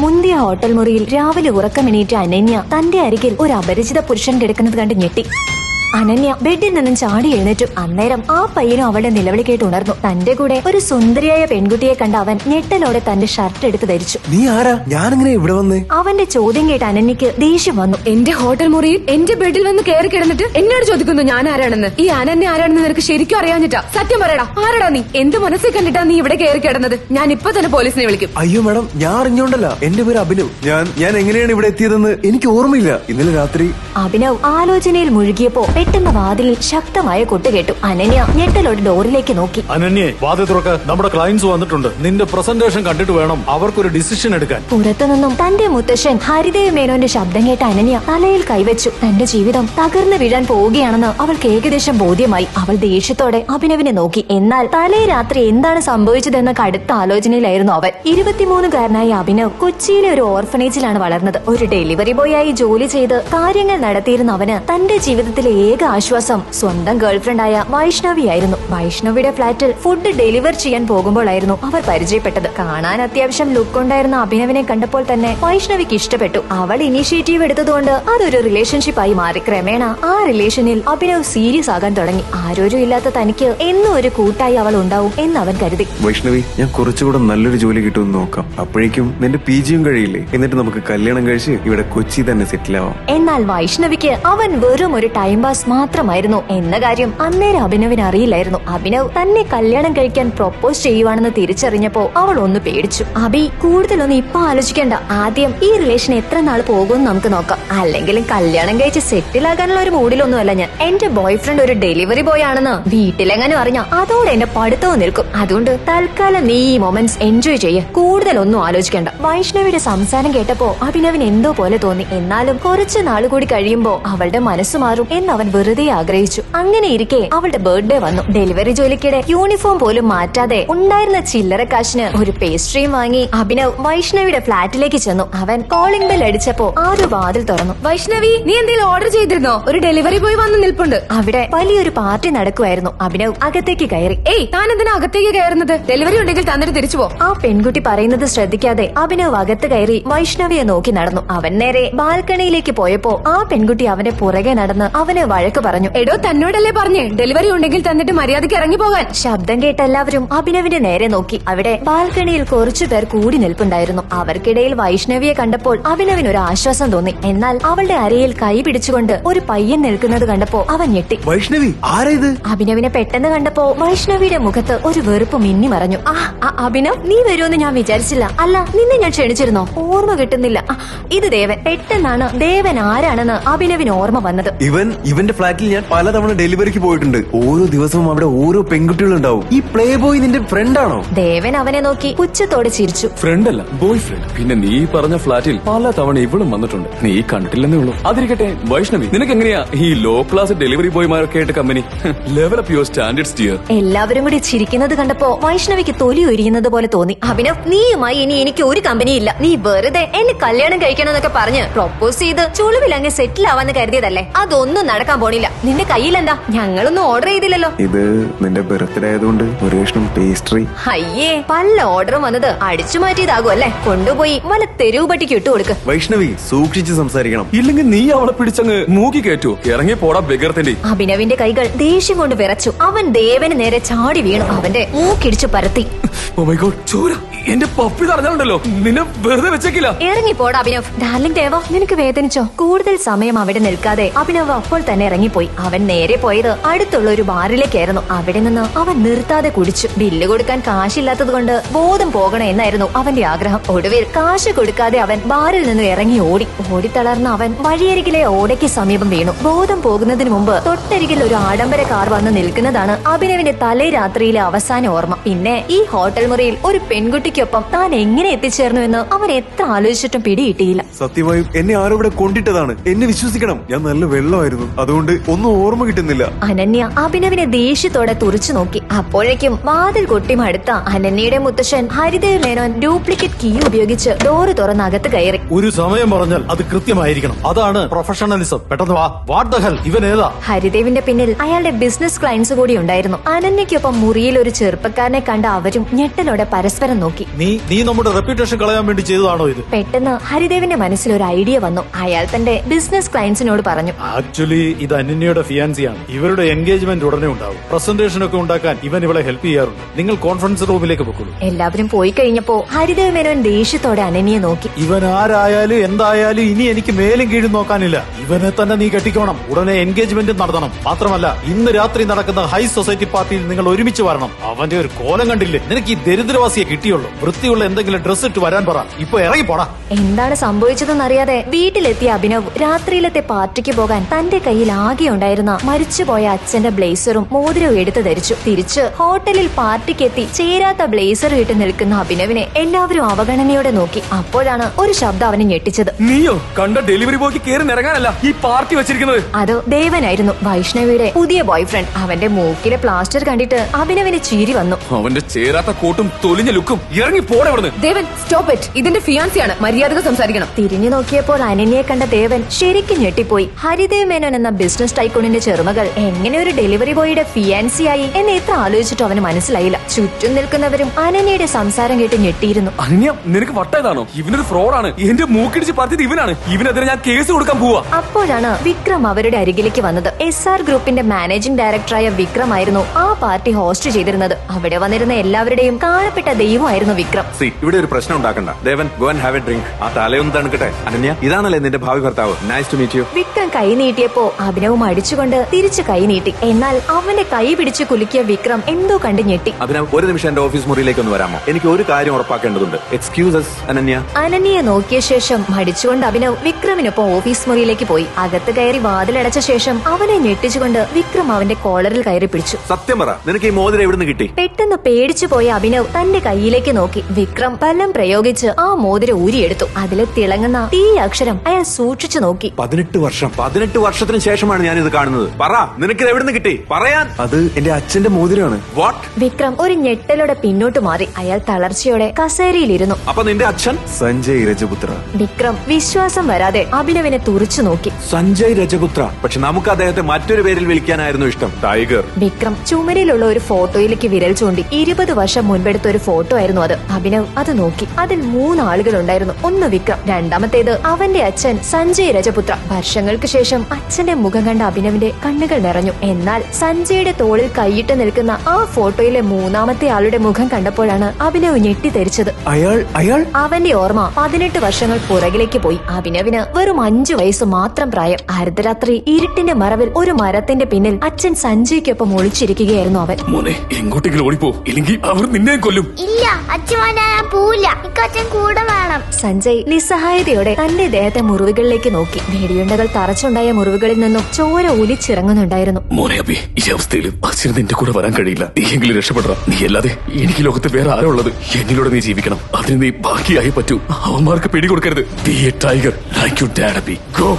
മുന്തിയ ഹോട്ടൽ മുറിയിൽ രാവിലെ ഉറക്കമെണീറ്റ അനന്യ തന്റെ അരികിൽ ഒരു അപരിചിത പുരുഷൻ കിടക്കുന്നത് കണ്ട് ഞെട്ടി. അനന്യ ബെഡിൽ നിന്നും ചാടി എഴുന്നേറ്റു. അന്നേരം ആ പയ്യനും അവളുടെ നിലവിളി കേട്ട് ഉണർന്നു. തന്റെ കൂടെ ഒരു സുന്ദരിയായ പെൺകുട്ടിയെ കണ്ട അവൻ ഞെട്ടലോടെ തന്റെ ഷർട്ട് എടുത്ത് ധരിച്ചു. നീ ആരാ? ഞാൻ ഇങ്ങനെ ഇവിടെ വന്ന്? അവന്റെ ചോദ്യം കേട്ട് അനന്യക്ക് ദേഷ്യം വന്നു. എന്റെ ഹോട്ടൽ മുറിയിൽ എന്റെ ബെഡിൽ വന്ന് കയറി കിടന്നിട്ട് എന്നോട് ചോദിക്കുന്നു ഞാൻ ആരാണെന്ന്? ഈ അനന്യ ആരാണെന്ന് നിനക്ക് ശരിക്കും അറിയാഞ്ഞിട്ടാ. സത്യം പറയടാ. ആരടാ നീ? എന്ത് മനസ്സിൽ കണ്ടിട്ടാ നീ ഇവിടെ കയറി കിടന്നത്? ഞാൻ ഇപ്പൊ തന്നെ പോലീസിനെ വിളിക്കും. അയ്യോ മാഡം ഞാൻ അറിഞ്ഞോണ്ടല്ല. എന്റെ പേര് അഭിനവ്. ഞാൻ ഞാൻ എങ്ങനെയാണ് ഇവിടെ എത്തിയതെന്ന് എനിക്ക് ഓർമ്മയില്ല. ഇന്നലെ രാത്രി അഭിനവ് ആലോചനയിൽ മുഴുകിയപ്പോ പെട്ടെന്ന് വാതിലിൽ ശക്തമായ കൊട്ട് കേട്ടു. അനന്യ ഞെട്ടലോട് ഡോറിലേക്ക് നോക്കി. അനന്യെ വാതിൽ തുറക്ക് നമ്മുടെ ക്ലയൻസ് വന്നിട്ടുണ്ട്. നിന്റെ പ്രസന്റേഷൻ കണ്ടിട്ട് വേണം അവർക്കൊരു ഡിസിഷൻ എടുക്കാൻ. പുറത്തുനിന്നും തന്റെ മുത്തശ്ശൻ ഹരിദേവ് മേനോന്റെ ശബ്ദം കേട്ട അനന്യ തലയിൽ കൈവച്ചു. തന്റെ ജീവിതം തകർന്നു വീഴാൻ പോവുകയാണെന്ന് അവൾക്ക് ഏകദേശം ബോധ്യമായി. അവൾ ദേഷ്യത്തോടെ അഭിനവിനെ നോക്കി. എന്നാൽ തലേ രാത്രി എന്താണ് സംഭവിച്ചതെന്ന കടുത്ത ആലോചനയിലായിരുന്നു അവൻ. ഇരുപത്തിമൂന്നുകാരനായ അഭിനവ് കൊച്ചിയിലെ ഒരു ഓർഫനേജിലാണ് വളർന്നത്. ഒരു ഡെലിവറി ബോയ് ആയി ജോലി ചെയ്ത് കാര്യങ്ങൾ നടത്തിയിരുന്ന അവന് തന്റെ ജീവിതത്തിലെ ഏക ആശ്വാസം. സ്വന്തം ഗേൾഫ്രണ്ടായ വൈഷ്ണവിയായിരുന്നു വൈഷ്ണവിയുടെ ഫ്ളാറ്റിൽ ഫുഡ് ഡെലിവർ ചെയ്യാൻ പോകുമ്പോഴായിരുന്നു അവർ പരിചയപ്പെട്ടത്. കാണാൻ അത്യാവശ്യം ലുക്ക് ഉണ്ടായിരുന്ന അഭിനവിനെ കണ്ടപ്പോൾ തന്നെ വൈഷ്ണവിക്ക് ഇഷ്ടപ്പെട്ടു. അവൾ ഇനീഷ്യേറ്റീവ് എടുത്തതുകൊണ്ട് അതൊരു റിലേഷൻഷിപ്പ് ആയി മാറി. ക്രമേണ ആ റിലേഷനിൽ അഭിനവ് സീരിയസ് ആകാൻ തുടങ്ങി. ആരോരും ഇല്ലാത്ത തനിക്ക് എന്നും ഒരു കൂട്ടായി അവൾ ഉണ്ടാവും എന്ന് അവൻ കരുതി. വൈഷ്ണവി ഞാൻ കുറച്ചുകൂടെ നല്ലൊരു ജോലി കിട്ടുമെന്ന് നോക്കാം. അപ്പോഴേക്കും നിന്റെ പി ജിയും കഴിയില്ലേ? എന്നിട്ട് നമുക്ക് കല്യാണം കഴിച്ച് ഇവിടെ കൊച്ചി തന്നെ സെറ്റിൽ ആവാം. എന്നാൽ വൈഷ്ണവിക്ക് അവൻ വെറും ഒരു ടൈം പാസ് മാത്രമായിരുന്നു എന്ന കാര്യം അന്നേരം അഭിനവിന് അറിയില്ലായിരുന്നു. അഭിനവ് തന്നെ കല്യാണം കഴിക്കാൻ പ്രൊപ്പോസ് ചെയ്യുവാണെന്ന് തിരിച്ചറിഞ്ഞപ്പോ അവൾ ഒന്ന് പേടിച്ചു. അഭി കൂടുതലൊന്നും ഇപ്പൊ ആലോചിക്കേണ്ട. ആദ്യം ഈ റിലേഷൻ എത്ര നാൾ പോകുമെന്ന് നമുക്ക് നോക്കാം. അല്ലെങ്കിലും കല്യാണം കഴിച്ച് സെറ്റിൽ ആകാനുള്ള ഒരു മൂഡിലൊന്നുമല്ല ഞാൻ. എന്റെ ബോയ് ഫ്രണ്ട് ഒരു ഡെലിവറി ബോയ് ആണെന്ന് വീട്ടിലെങ്ങാനും അറിഞ്ഞ അതോടെ എന്റെ പഠിത്തവും നിൽക്കും. അതുകൊണ്ട് തൽക്കാലം നീ ഈ മൊമെന്റ്സ് എൻജോയ് ചെയ്യ. കൂടുതലൊന്നും ആലോചിക്കേണ്ട. വൈഷ്ണവിയുടെ സംസാരം കേട്ടപ്പോ അഭിനവിന് എന്തോ പോലെ തോന്നി. എന്നാലും കുറച്ച് നാൾ കൂടി കഴിയുമ്പോ അവളുടെ മനസ്സ് മാറും എന്ന് അവൻ വെറുതെ ആഗ്രഹിച്ചു. അങ്ങനെ ഇരിക്കെ അവളുടെ ബർത്ത്ഡേ വന്നു. ഡെലിവറി ജോലിക്കിടെ യൂണിഫോം പോലും മാറ്റാതെ ഉണ്ടായിരുന്ന ചില്ലറ കാശിന് ഒരു പേസ്ട്രിയും വാങ്ങി അഭിനവ് വൈഷ്ണവിയുടെ ഫ്ളാറ്റിലേക്ക് ചെന്നു. അവൻ കോളിംഗ് ബെൽ അടിച്ചപ്പോ ആരോ വാതിൽ തുറന്നു. വൈഷ്ണവി നീ എന്തെങ്കിലും ഓർഡർ ചെയ്തിരുന്നോ? ഒരു ഡെലിവറി ബോയ് വന്ന് നിൽപ്പുണ്ട്. അവിടെ വലിയൊരു പാർട്ടി നടക്കുമായിരുന്നു അഭിനവ് അകത്തേക്ക് കയറി. ഏയ് താൻ എന്തിനാ അകത്തേക്ക് കയറുന്നത്? ഡെലിവറി ഉണ്ടെങ്കിൽ തന്നിട്ട് തിരിച്ചു പോ ആ പെൺകുട്ടി പറയുന്നത് ശ്രദ്ധിക്കാതെ അഭിനവ് അകത്ത് കയറി വൈഷ്ണവിയെ നോക്കി നടന്നു. അവൻ നേരെ ബാൽക്കണിയിലേക്ക് പോയപ്പോ ആ പെൺകുട്ടി അവന്റെ പുറകെ നടന്ന് അവനെ വഴക്ക് പറഞ്ഞു. എടോ തന്നോടല്ലേ പറഞ്ഞേ? ഡെലിവറി ഉണ്ടെങ്കിൽ തന്നിട്ട് മര്യാദയ്ക്ക് ഇറങ്ങി പോകാൻ ശബ്ദം കേട്ട എല്ലാവരും അഭിനവിന്റെ നേരെ നോക്കി. അവിടെ ബാൽക്കണിയിൽ കുറച്ചു പേർ കൂടി നിൽപ്പുണ്ടായിരുന്നു. അവർക്കിടയിൽ വൈഷ്ണവിയെ കണ്ടപ്പോൾ അഭിനവിന് ഒരു ആശ്വാസം തോന്നി. എന്നാൽ അവളുടെ അരയിൽ കൈ പിടിച്ചുകൊണ്ട് ഒരു പയ്യൻ നിൽക്കുന്നത് കണ്ടപ്പോ അവൻ ഞെട്ടി. വൈഷ്ണവി ആരാ ഇത് അഭിനവിനെ പെട്ടെന്ന് കണ്ടപ്പോ വൈഷ്ണവിയുടെ മുഖത്ത് ഒരു വെറുപ്പ് മിന്നി മറഞ്ഞു. ആ അഭിനവ് നീ വരുമെന്ന് ഞാൻ വിചാരിച്ചില്ല. അല്ല നിന്നെ ഞാൻ ക്ഷണിച്ചിരുന്നോ? ഓർമ്മ കിട്ടുന്നില്ല. ഇത് ദേവൻ. പെട്ടെന്നാണ് ദേവൻ ആരാണെന്ന് അഭിനവിന് ഓർമ്മ വന്നത്. ഇവൻ ഇവൻ ഇവന്റെ ഫ്ലാറ്റിൽ ഞാൻ പലതവണ ഡെലിവറിക്ക് പോയിട്ടുണ്ട്. ഓരോ ദിവസവും അവിടെ ഓരോ പെൺകുട്ടികളുണ്ടാവും. ഈ പ്ലേ ബോയ് നിന്റെ ഫ്രണ്ട് ആണോ ദേവൻ അവനെ നോക്കി പുച്ഛത്തോടെ ചിരിച്ചു. ഫ്രണ്ട് അല്ല ബോയ് ഫ്രണ്ട് പിന്നെ നീ പറഞ്ഞ ഫ്ലാറ്റിൽ പല തവണ ഇവളും വന്നിട്ടുണ്ട്. നീ കണ്ടിട്ടില്ലെന്നേ ഉള്ളൂ. അതിരിക്കട്ടെ വൈഷ്ണവി നിനക്ക് എങ്ങനെയാ ഈ ലോ ക്ലാസ് ഡെലിവറി ബോയ്മാരൊക്കെ ആയിട്ട് company level up your standards dear എല്ലാവരും കൂടി ചിരിക്കുന്നത് കണ്ടപ്പോ വൈഷ്ണവിക്ക് തൊലി ഒരിയുന്നത് പോലെ തോന്നി. അഭിനവ് നീയുമായി ഇനി എനിക്ക് ഒരു കമ്പനി ഇല്ല. നീ വെറുതെ എന്നെ കല്യാണം കഴിക്കണം എന്നൊക്കെ പറഞ്ഞ് പ്രൊപ്പോസ് ചെയ്ത് ചുളിവിൽ അങ്ങ് സെറ്റിൽ ആവാന്ന് കരുതിയതല്ലേ? അതൊന്നും നടക്കാൻ പോണില്ല. നിന്റെ കയ്യിലെന്താ? ഞങ്ങളൊന്നും ഓർഡർ ചെയ്തില്ലല്ലോ. ഇത് നിന്റെ ബർത്ത്ഡേ ആയതുകൊണ്ട് ഒരു കഷ്ണം പേസ്ട്രി അയ്യേ പല ഓർഡറും വന്നത് അടിച്ചു മാറ്റിയതാകും അല്ലേ? കൊണ്ടുപോയി വല്ല തെരുവ് പട്ടിക്ക് ഇട്ടുകൊടുക്ക് വൈഷ്ണവി സൂക്ഷിച്ച് സംസാരിക്കണം. ഇല്ലെങ്കിൽ നീ അവളെ പിടിച്ചങ്ങ് മൂക്കി കയറ്റു. ഇറങ്ങി പോടാ ബെഗർത്തിന്റെ. അഭിനവിന്റെ കൈകൾ ദേഷ്യം കൊണ്ട് വിറച്ചു. അവൻ ദേവന് നേരെ ചാടി വീണു. അവന്റെ മൂക്കിടിച്ചു പരത്തി. ഓ മൈ ഗോഡ് ചോര. എന്റെ പപ്പി തറഞ്ഞാലുണ്ടല്ലോ നിന്നെ വെറുതെ വെച്ചേക്കില്ല. ഇറങ്ങിപ്പോടാ അഭിനവ്. ഡാർലിംഗ് ദേവ നിനക്ക് വേദനിച്ചോ? കൂടുതൽ സമയം അവിടെ നിൽക്കാതെ അഭിനവ് അപ്പോൾ തന്നെ ഇറങ്ങിപ്പോയി. അവൻ നേരെ പോയത് അടുത്തുള്ള ഒരു ബാറിലേക്കായിരുന്നു. അവിടെ നിന്ന് അവൻ നിർത്താതെ കുടിച്ചു. ബില്ല് കൊടുക്കാൻ കാശില്ലാത്തത് കൊണ്ട് ബോധം പോകണം എന്നായിരുന്നു അവന്റെ ആഗ്രഹം. ഒടുവിൽ കാശ് കൊടുക്കാതെ അവൻ ബാറിൽ നിന്ന് ഇറങ്ങി ഓടി. ഓടിത്തളർന്ന അവൻ വഴിയരികിലെ ഓടയ്ക്ക് സമീപം വീണു. ബോധം പോകുന്നതിന് മുമ്പ് തൊട്ടരികിൽ ഒരു ആഡംബര കാർ വന്ന് നിൽക്കുന്നതാണ് അഭിനവിന്റെ തലേ രാത്രിയിലെ അവസാന ഓർമ്മ. പിന്നെ ഈ ഹോട്ടൽ മുറിയിൽ ഒരു പെൺകുട്ടിക്കൊപ്പം താൻ എങ്ങനെ എത്തിച്ചേർന്നു എന്ന് അവൻ എത്ര ആലോചിച്ചിട്ടും പിടികിട്ടിയില്ല സത്യമായും എന്നെ ആരോ ഇവിടെ കൊണ്ടിട്ടതാണ്. എന്നെ വിശ്വസിക്കണം. ഞാൻ നല്ല വെള്ളമായിരുന്നു. അതുകൊണ്ട് ഒന്നും ഓർമ്മ കിട്ടുന്നില്ല. അനന്യ അഭിനവിനെ ദേഷ്യത്തോടെ തുറച്ചു നോക്കി. അപ്പോഴേക്കും വാതിൽ കൊട്ടി മടുത്ത അനന്യയുടെ മുത്തശ്ശൻ ഹരിദേവ് മേനോൻ ഡ്യൂപ്ലിക്കേറ്റ് കീ ഉപയോഗിച്ച് ഡോറ് തുറന്ന് അകത്ത് കയറി. ഒരു സമയം പറഞ്ഞാൽ അത് കൃത്യമായിരിക്കണം. അതാണ് പ്രൊഫഷണലിസം. പെട്ടെന്ന് വാ. വാട്ട് ദ ഹെൽ ഇവൻ ഏതാ? ഹരിദേവിന്റെ പിന്നിൽ അയാളുടെ ബിസിനസ് ക്ലയൻസ് കൂടി ഉണ്ടായിരുന്നു. അനന്യയ്ക്കൊപ്പം മുറിയിൽ ഒരു ചെറുപ്പക്കാരനെ കണ്ട അവരും ഞെട്ടലോടെ പരസ്പരം നോക്കി. നോക്കി. നീ നീ നമ്മുടെ റെപ്യൂട്ടേഷൻ കളയാൻ വേണ്ടി ചെയ്തതാണോ ഇത്? പെട്ടെന്ന് ഹരിദേവിന്റെ മനസ്സിൽ ഒരു ഐഡിയ വന്നു. അയാൾ തന്റെ ബിസിനസ് ക്ലയൻസിനോട് പറഞ്ഞു. ആക്ച്വലി ഇത് അനന്യയുടെ ഫിയാൻസിയാണ് ഇവരുടെ എൻഗേജ്മെന്റ് ഉടനെ ഉണ്ടാവും. പ്രസന്റേഷൻ ഒക്കെ ഉണ്ടാക്കാൻ ഇവൻ ഇവളെ ഹെൽപ്പ് ചെയ്യാറുണ്ട്. നിങ്ങൾ കോൺഫറൻസ് റൂമിലേക്ക് പൊക്കുള്ളൂ എല്ലാവരും പോയി കഴിഞ്ഞപ്പോ ഹരിദേവ് മേനോൻ ദേഷ്യത്തോടെ അനന്യെ നോക്കി. ഇവൻ ആരായാലും എന്തായാലും ഇനി എനിക്ക് മേലും കീഴും നോക്കാനില്ല. ഇവനെ തന്നെ നീ കെട്ടിക്കോണം. ഉടനെ എൻഗേജ്മെന്റ് നടത്തണം. മാത്രമല്ല ഇന്ന് രാത്രി നടക്കുന്ന ഹൈ സൊസൈറ്റി പാർട്ടിയിൽ നിങ്ങൾ ഒരുമിച്ച് വരണം. അവന്റെ ഒരു കോലം കണ്ടില്ലേ? നിനക്ക് ഈ ദരിദ്രവാസിയെ കിട്ടിയുള്ളൂ. വൃത്തിയുള്ള എന്തെങ്കിലും ഡ്രസ് ഇട്ട് വരാൻ പറ. ഇപ്പൊ ഇറങ്ങി പോടാ. എന്താണ് സംഭവിച്ചതെന്ന് അറിയാതെ വീട്ടിലെത്തിയ അഭിനവ് രാത്രിയിലത്തെ പാർട്ടിക്ക് പോകാൻ തന്റെ കയ്യിൽ ആകെ ഉണ്ടായിരുന്ന മരിച്ചുപോയ അച്ഛന്റെ ബ്ലേസറും മോതിരവും എടുത്തു ധരിച്ചു. തിരിച്ച് ഹോട്ടലിൽ പാർട്ടിക്ക് എത്തി ചേരാത്ത ബ്ലേസർ ഇട്ട് നിൽക്കുന്ന അഭിനവിനെ എല്ലാവരും അവഗണനയോടെ നോക്കി. അപ്പോഴാണ് ഒരു ശബ്ദം അവനെ ഞെട്ടിച്ചത്. നീയോ? കണ്ട ഡെലിവറി ബോയ്ക്ക് കയറി ഈ പാർട്ടി വെച്ചിരിക്കുന്നത്. അത് ദേവനായിരുന്നു. വൈഷ്ണവിയുടെ പുതിയ ബോയ്ഫ്രണ്ട്. അവന്റെ മൂക്കിലെ പ്ലാസ്റ്റർ കണ്ടിട്ട് അഭിനവിന് ചിരി വന്നു. അവന്റെ ചേരാത്ത കോട്ടും തൊലിഞ്ഞ ലുക്കും ഇറങ്ങി പോടെ ദേവൻ സ്റ്റോപ്പ് ഇറ്റ് ഇതിന്റെ ഫിയാൻസിയാണ് മര്യാദകൾ സംസാരിക്കണം. തിരിഞ്ഞു നോക്കിയപ്പോൾ അനന്യയെ കണ്ട ദേവൻ ശരിക്കും ഞെട്ടിപ്പോയി. ഹരിദേവ് മേനോൻ എന്ന ബിസിനസ് ടൈക്കോണിന്റെ ചെറുമകൾ എങ്ങനെ ഒരു ഡെലിവറി ബോയുടെ ഫിയാൻസിയായി എന്ന് എത്ര ആലോചിച്ചിട്ടും അവന് മനസ്സിലായില്ല. ചുറ്റും നിൽക്കുന്നവരും അനന്യയുടെ സംസാരം കേട്ട് ഞെട്ടിയിരുന്നു. അനന്യ നിനക്ക് വട്ടേതാണോ ഇവനൊരു ഫ്രോഡാണ് എന്റെ മൂക്കിടിച്ച് പറഞ്ഞത് ഇവനാണ്. ഇവനെതിരെ ഞാൻ കേസ് കൊടുക്കാൻ പോവാ. അപ്പോഴാണ് വിക്രം അവരുടെ അരികിലേക്ക് വന്നത്. എസ് ആർ ഗ്രൂപ്പിന്റെ മാനേജിംഗ് ഡയറക്ടറായ വിക്രം ആയിരുന്നു ആ പാർട്ടി ഹോസ്റ്റ് ചെയ്തിരുന്നത്. അവിടെ വന്നിരുന്ന എല്ലാവരുടെയും കാണപ്പെട്ട ദൈവമായിരുന്നു വിക്രം. സി ഇവിടെ ഒരു പ്രശ്നം ഉണ്ടാക്കണ്ട. Devan go and have a drink ആ തലയൊന്ന് തണുക്കട്ടെ. അനന്യ ഇതാണല്ലേ നിന്റെ ഭാവി ഭർത്താവ്? Nice to meet you Vikram കൈ നീട്ടിയപ്പോ അഭിനവും അടിച്ചുകൊണ്ട് തിരിച്ചു കൈ നീട്ടി. എന്നാൽ അവന്റെ കൈ പിടിച്ച് കുലുക്കിയ വിക്രം എന്തോ കണ്ട് ഞെട്ടി. അഭിനവ് ഒരു നിമിഷം എന്റെ ഓഫീസ് മുറിയിലേക്ക് ഒന്ന് വരാമോ? എനിക്ക് ഒരു കാര്യം ഉറപ്പാക്കേണ്ടതുണ്ട്. Excuse us Ananya. അനന്യയെ നോക്കിയ ശേഷം മടിച്ചുകൊണ്ട് അഭിനവ് വിക്രമിനൊപ്പം ഓഫീസ് മുറിയിലേക്ക് പോയി. അകത്ത് കയറി വാതിലടച്ച ശേഷം അവനെ ഞെട്ടിച്ചുകൊണ്ട് വിക്രം അവന്റെ കോളറിൽ കയറി പിടിച്ചു. സത്യം പറ നിനക്ക് ഈ മോതിരം എവിടുന്ന് കിട്ടി? പെട്ടെന്ന് പേടിച്ചു പോയ അഭിനവ് തന്റെ കൈയിലേക്ക് നോക്കി. വിക്രം പല്ലം പ്രയോഗിച്ച് ആ മോതിരം ഊരിയെടുത്തു. അതിലെ തിളങ്ങുന്ന തീ അക്ഷരം അയാൾ സൂക്ഷിച്ചു നോക്കി. പതിനെട്ട് വർഷം. പതിനെട്ട് വർഷത്തിന് ശേഷമാണ് ഞാൻ ഇത് കാണുന്നത്. പറ നിനക്ക് എവിടുന്ന് കിട്ടി? പറയാൻ. അത് എന്റെ അച്ഛന്റെ മോതിരമാണ്. വാട്ട് വിക്രം ഒരു ഞെട്ടലോടെ പിന്നോട്ട് മാറി. അയാൾ തളർച്ചയോടെ കസേരയിലിരുന്നു. അപ്പൊ നിന്റെ അച്ഛൻ? സഞ്ജയ് രജപുത്ര. വിക്രം വിശ്വാസം വരാതെ അഭിനവിനെ തുറച്ചു നോക്കി. സഞ്ജയ് രജപുത്ര. പക്ഷെ നമുക്ക് അദ്ദേഹത്തെ മറ്റൊരു പേരിൽ വിളിക്കാനായിരുന്നു ഇഷ്ടം. ടൈഗർ. വിക്രം ചുമരിലുള്ള ഒരു ഫോട്ടോയിലേക്ക് വിരൽ ചൂണ്ടി. ഇരുപത് വർഷം മുൻപെടുത്ത ഒരു ഫോട്ടോ ആയിരുന്നു അത് അഭിനവ് അത് നോക്കി. അതിൽ മൂന്നാളുകൾ ഉണ്ടായിരുന്നു ഒന്ന് വിക്രം രണ്ടാമത്തേത് അവന്റെ അച്ഛൻ സഞ്ജയ് രജപുത്ര. വർഷങ്ങൾക്ക് ശേഷം അച്ഛന്റെ മുഖം കണ്ട അഭിനവിന്റെ കണ്ണുകൾ നിറഞ്ഞു. എന്നാൽ സഞ്ജയുടെ തോളിൽ കൈയിട്ട് നിൽക്കുന്ന ആ ഫോട്ടോയിലെ മൂന്നാമത്തെ ആളുടെ മുഖം കണ്ടപ്പോഴാണ് അഭിനവ് ഞെട്ടിത്തെരിച്ചത്. അയാൾ അയാൾ? അവന്റെ ഓർമ്മ പതിനെട്ട് വർഷങ്ങൾ പുറകിലേക്ക് പോയി. അഭിനവിന് വെറും അഞ്ചു വയസ്സ് മാത്രം പ്രായം. അർദ്ധരാത്രി ഇരുട്ടിന്റെ മറവിൽ ഒരു മരത്തിന്റെ പിന്നിൽ അച്ഛൻ സഞ്ജയ്ക്കൊപ്പം ഒളിച്ചിരിക്കുകയായിരുന്നു അവൻ. മോനെ എങ്ങോട്ടെങ്കിലും ഓടിപ്പോ. ഇല്ലെങ്കിൽ അവർ നിന്നെ കൊല്ലും. ഇല്ല അച്ഛൻ പോവില്ല അച്ഛൻ കൂടെ വേണം. സഞ്ജയ് നിസ്സഹായതയോടെ തന്റെ ദേഹത്തെ മുറിവുകളിലേക്ക് നോക്കി. നേടിയുണ്ടകൾ തറച്ചുണ്ടായ മുറിവുകളിൽ നിന്നും ചോര ഒലിച്ചിറങ്ങുന്നുണ്ടായിരുന്നു. മോനെ അബി ഈ അവസ്ഥയിൽ അച്ഛന് നിന്റെ കൂടെ വരാൻ കഴിയില്ല. നീ എങ്കിലും രക്ഷപ്പെടറ നീ അല്ലാതെ എനിക്ക് ലോകത്ത് വേറെ ആരോ ഉള്ളത്? എന്നിലൂടെ നീ ജീവിക്കണം. അതിന് നീ ബാക്കിയായി പറ്റൂ. അവന്മാർക്ക് പിടികൊടുക്കരുത്. Be a tiger like you dad be go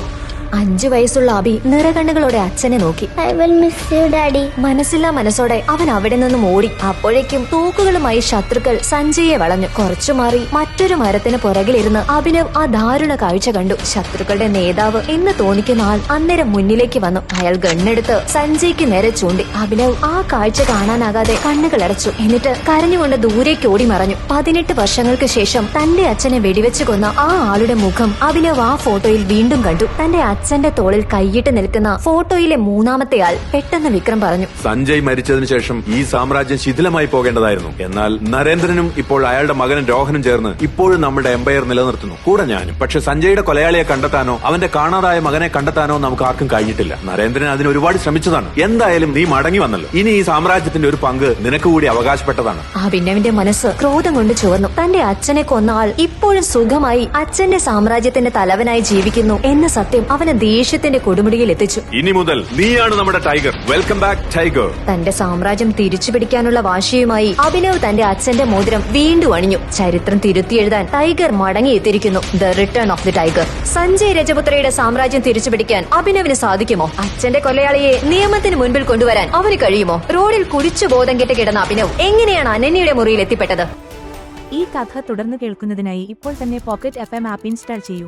അഞ്ചു വയസ്സുള്ള അബി നിറകണ്ണുകളോടെ അച്ഛനെ നോക്കി. I will miss you daddy മനസ്സില്ലാ മനസ്സോടെ അവൻ അവിടെ നിന്നും ഓടി. അപ്പോഴേക്കും തൂക്കുകളുമായി ശത്രുക്കൾ സഞ്ജയെ വളഞ്ഞു. കുറച്ചു മാറി മറ്റൊരു മരത്തിന് പുറകിലിരുന്ന് അഭിനവ് ആ ദാരുണ കാഴ്ച കണ്ടു. ശത്രുക്കളുടെ നേതാവ് എന്ന് തോന്നിക്കുന്ന ആൾ അന്നേരം മുന്നിലേക്ക് വന്നു. അയാൾ ഗണ്ണെടുത്ത് സഞ്ജയ്ക്ക് നേരെ ചൂണ്ടി. അഭിനവ് ആ കാഴ്ച കാണാനാകാതെ കണ്ണുകൾ അടച്ചു. എന്നിട്ട് കരഞ്ഞുകൊണ്ട് ദൂരേക്ക് ഓടി മറഞ്ഞു. പതിനെട്ട് വർഷങ്ങൾക്ക് ശേഷം തന്റെ അച്ഛനെ വെടിവെച്ച് കൊന്ന ആ ആളുടെ മുഖം അഭിനവ് ആ ഫോട്ടോയിൽ വീണ്ടും കണ്ടു. തന്റെ അച്ഛന്റെ തോളിൽ കൈയിട്ട് നിൽക്കുന്ന ഫോട്ടോയിലെ മൂന്നാമത്തെ ആൾ പെട്ടെന്ന് വിക്രം പറഞ്ഞു. സഞ്ജയ് മരിച്ചതിനു ശേഷം ഈ സാമ്രാജ്യം ശിഥിലമായി പോകേണ്ടതായിരുന്നു. എന്നാൽ നരേന്ദ്രനും ഇപ്പോൾ അയാളുടെ മകനും രോഹനും ചേർന്ന് ഇപ്പോഴും നമ്മുടെ എംപയർ നിലനിർത്തുന്നു. കൂടെ ഞാനും. പക്ഷെ സഞ്ജയുടെ കൊലയാളിയെ കണ്ടെത്താനോ അവന്റെ കാണാതായ മകനെ കണ്ടെത്താനോ നമുക്ക് ആർക്കും കഴിഞ്ഞിട്ടില്ല. നരേന്ദ്രൻ അതിന് ഒരുപാട് ശ്രമിച്ചതാണ്. എന്തായാലും നീ മടങ്ങി വന്നല്ലോ. ഇനി ഈ സാമ്രാജ്യത്തിന്റെ ഒരു പങ്ക് നിനക്ക് കൂടി അവകാശപ്പെട്ടതാണ്. ആ ഭിന്നവിന്റെ മനസ്സ് ക്രോധം കൊണ്ട് ചുവന്നു. തന്റെ അച്ഛനെ കൊന്ന ആൾ ഇപ്പോഴും സുഖമായി അച്ഛന്റെ സാമ്രാജ്യത്തിന്റെ തലവനായി ജീവിക്കുന്നു എന്ന സത്യം അവന് ദേഷ്യത്തിന്റെ കൊടുമുടിയിൽ എത്തിച്ചു. ഇനി മുതൽ നീയാണ് നമ്മുടെ ടൈഗർ. Welcome back tiger. തന്റെ സാമ്രാജ്യം തിരിച്ചു പിടിക്കാനുള്ള വാശിയുമായി അഭിനവ് തന്റെ അച്ഛന്റെ മോതിരം വീണ്ടും അണിഞ്ഞു. ചരിത്രം തിരുത്തിയെഴുതാൻ tiger മടങ്ങിയെത്തിയിരിക്കുന്നു the return of the tiger Sanjay രജപുത്രയുടെ സാമ്രാജ്യം തിരിച്ചു പിടിക്കാൻ അഭിനവിന് സാധിക്കുമോ? അച്ഛന്റെ കൊലയാളിയെ നിയമത്തിന് മുൻപിൽ കൊണ്ടുവരാൻ അവന് കഴിയുമോ? റോഡിൽ കുടിച്ചു ബോധം കെട്ട് കിടന്ന അഭിനവ് എങ്ങനെയാണ് അനന്യയുടെ മുറിയിൽ എത്തിപ്പെട്ടത്? ഈ കഥ തുടർന്ന് കേൾക്കുന്നതിനായി ഇപ്പോൾ തന്നെ pocket F M app install ചെയ്യൂ.